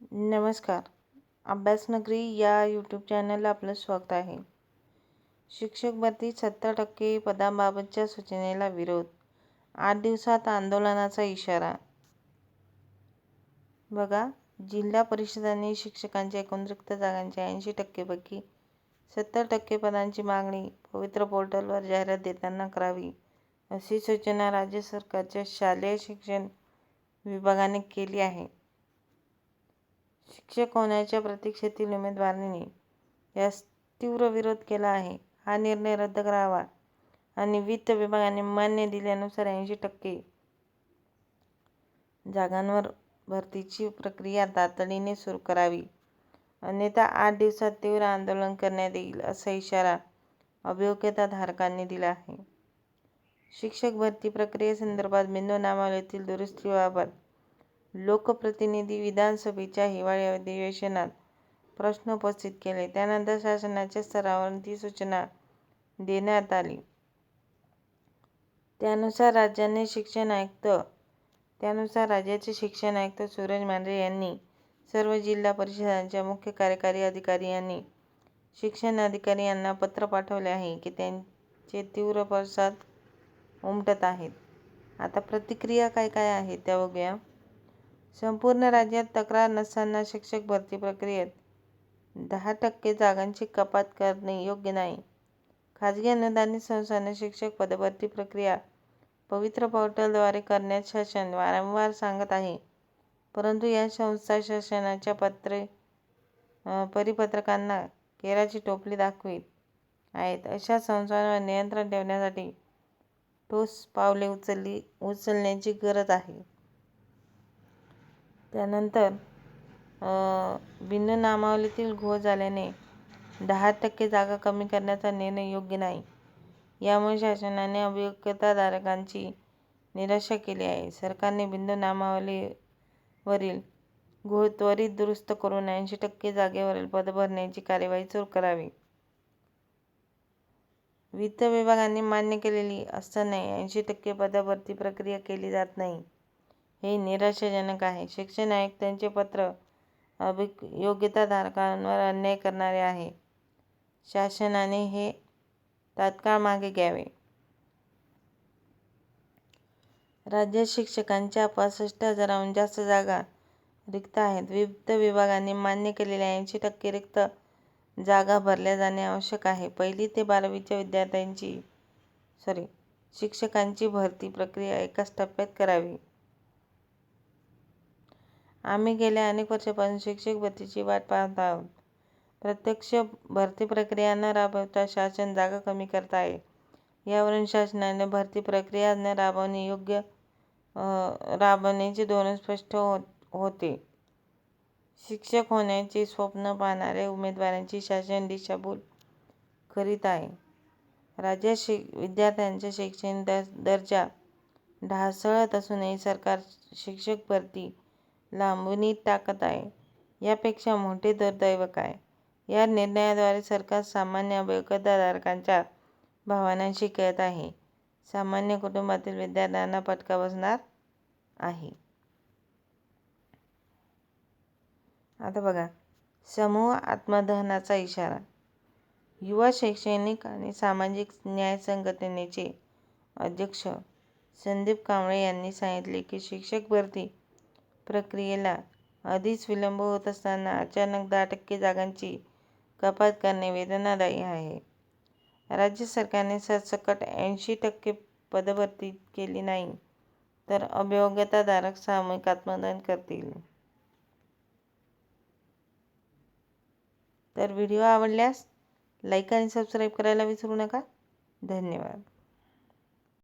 नमस्कार. अभ्यासनगरी या यूट्यूब चॅनलला आपलं स्वागत आहे. शिक्षक भरती सत्तर टक्के पदांबाबतच्या सूचनेला विरोध. आठ दिवसात आंदोलनाचा इशारा. बघा जिल्हा परिषदांनी शिक्षकांच्या एकूण रिक्त जागांच्या ऐंशी टक्केपैकी सत्तर टक्के पदांची मागणी पवित्र पोर्टलवर जाहिरात देताना करावी अशी सूचना राज्य सरकारच्या शालेय शिक्षण विभागाने केली आहे. शिक्षक होण्याच्या प्रतीक्षेतील उमेदवारांनी यास तीव्र विरोध केला आहे. हा निर्णय रद्द करावा आणि वित्त विभागाने मान्य दिल्यानुसार ऐंशी टक्के जागांवर भरतीची प्रक्रिया तातडीने सुरू करावी. अन्यथा आठ दिवसात तीव्र आंदोलन करण्यात येईल असा इशारा अभियोग्यताधारकांनी दिला आहे. शिक्षक भरती प्रक्रियेसंदर्भात बिंदू नामावलीतील दुरुस्तीबाबत लोकप्रतिनिधी विधानसभेच्या हिवाळी अधिवेशनात प्रश्न उपस्थित केले. त्यानंतर शासनाच्या स्तरावरून ती सूचना देण्यात आली. त्यानुसार राज्याने शिक्षण आयुक्त त्यानुसार राज्याचे शिक्षण आयुक्त सूरज मांढरे यांनी सर्व जिल्हा परिषदांच्या मुख्य कार्यकारी अधिकारी आणि शिक्षण अधिकारी यांना पत्र पाठवले आहे की त्यांचे तीव्र पडसाद उमटत आहेत. आता प्रतिक्रिया काय काय आहेत त्या बघूया. संपूर्ण राज्यात तक्रार नसताना शिक्षक भरती प्रक्रियेत दहा टक्के जागांची कपात करणे योग्य नाही. खाजगी अनुदानित संस्थांना शिक्षक पदभरती प्रक्रिया पवित्र पोर्टलद्वारे करण्यास शासन वारंवार सांगत आहे. परंतु या संस्था शासनाच्या पत्रे परिपत्रकांना केराची टोपली दाखवीत आहेत. अशा संस्थांवर नियंत्रण ठेवण्यासाठी ठोस पावले उचलली उचलण्याची गरज आहे. त्यानंतर बिंदू नामावलीतील घोळ झाल्याने दहा टक्के जागा कमी करण्याचा निर्णय योग्य नाही. यामुळे शासनाने अभियोग्यताधारकांची निराशा केली आहे. सरकारने बिंदू नामावलीवरील घोळ त्वरित दुरुस्त करून ऐंशी टक्के जागेवरील पद भरण्याची कार्यवाही सुरू करावी. वित्त विभागाने मान्य केलेली असतानाही ऐंशी टक्के पदभरती प्रक्रिया केली जात नाही. हे निराशाजनक आहे. शिक्षण आयुक्तांचे पत्र अभियोग्यताधारकांवर अन्याय करणारे आहे. शासनाने हे तात्काळ मागे घ्यावे. राज्यात शिक्षकांच्या पासष्ट हजाराहून जास्त जागा रिक्त आहेत. वित्त विभागाने मान्य केलेल्या ऐंशी टक्के रिक्त जागा भरल्या जाणे आवश्यक आहे. पहिली ते बारावीच्या विद्यार्थ्यांची सॉरी शिक्षकांची भरती प्रक्रिया एकाच टप्प्यात करावी. आम्ही गेल्या अनेक वर्षांपासून शिक्षक भरतीची वाट पाहत आहोत. प्रत्यक्ष भरती प्रक्रिया न राबवता शासन जागा कमी करत आहे. यावरून शासनाने भरती प्रक्रिया न राबवणे योग्य राबवण्याचे धोरण स्पष्ट होते शिक्षक होण्याचे स्वप्न पाहणाऱ्या उमेदवारांची शासन दिशाभूल करीत आहे. राज्यात शि विद्यार्थ्यांचा शैक्षणिक दर्जा ढासळत असूनही सरकार शिक्षक भरती लांबणीत टाकत आहे. यापेक्षा मोठे दुर्दैव काय या निर्णयाद्वारे सरकार सामान्य अभियोग्यताधारकांच्या भावनांशी खेळत आहे. सामान्य कुटुंबातील विद्यार्थ्यांना फटका बसणार आहे. आता बघा. समूह आत्मदहनाचा इशारा. युवा शैक्षणिक आणि सामाजिक न्याय संघटनेचे अध्यक्ष संदीप कांबळे यांनी सांगितले की शिक्षक भरती प्रक्रियेला आधीच विलंब होत असताना अचानक दहा टक्के जागांची कपात करणे वेदनादायी आहे. राज्य सरकारने सरसकट ऐंशी टक्के पदभरती केली नाही तर अभियोग्यताधारक सामूहिक आत्मदहन करतील. तर व्हिडिओ आवडल्यास लाईक आणि सबस्क्राईब करायला विसरू नका. धन्यवाद.